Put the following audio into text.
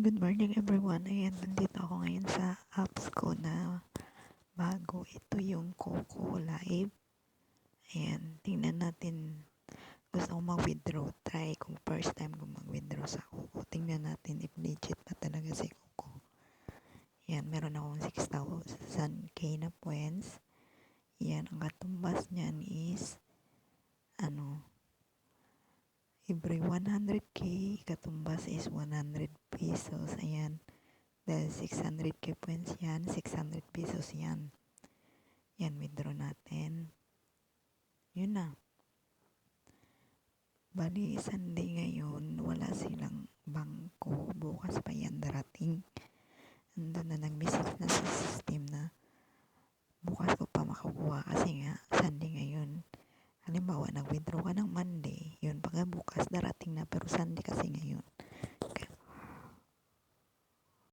Good morning everyone. Ayan, nandito ako ngayon sa apps ko na bago. Ito yung Coco Live. Ayan, tingnan natin. Gusto ko mag-withdraw. Try kung first time ko mag-withdraw sa Coco. Tingnan natin if legit pa talaga si Coco. Ayan, meron akong 6,000k na points. Ayan, ang katumbas niyan is ano, every 100k katumbas is 100 pesos ayan dahil 600k points yan 600 pesos yan yan withdraw natin yun na bali Sunday ngayon wala silang bangko bukas pa yan darating andun na nag-message na sa system na bukas ko pa makukuha kasi nga Sunday ngayon halimbawa nag-withdraw ka ng Monday yun bukas darating na pero Sunday kasi ngayon